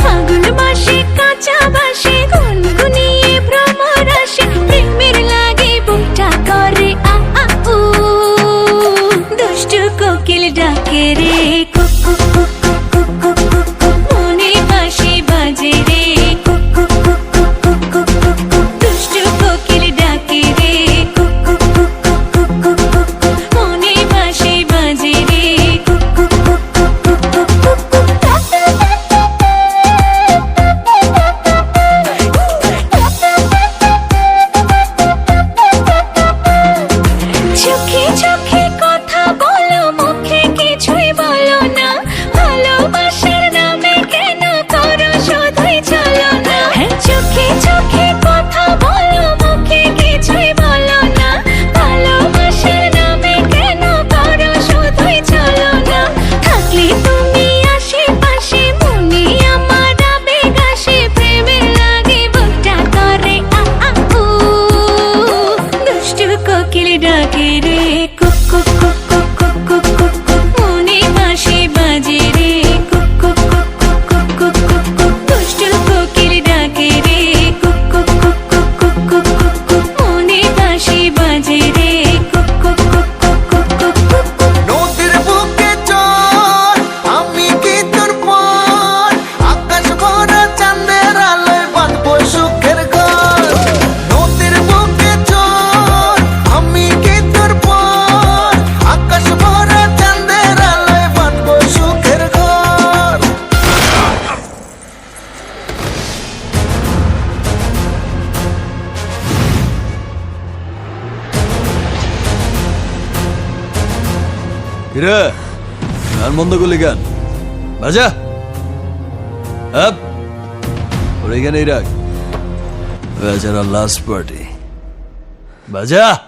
ফাগুন মাসে কাঁচা বাসে গুনগুনিয়ে ভ্রমর আসে। প্রেমের লাগে বুকটা করে দুষ্ট কোকিল ডাকে রে রে গান মন্দ করলি গান বাজা। আপ। ওর এখানেই রাখ। বেচারা লাস্ট পার্টি বাজা।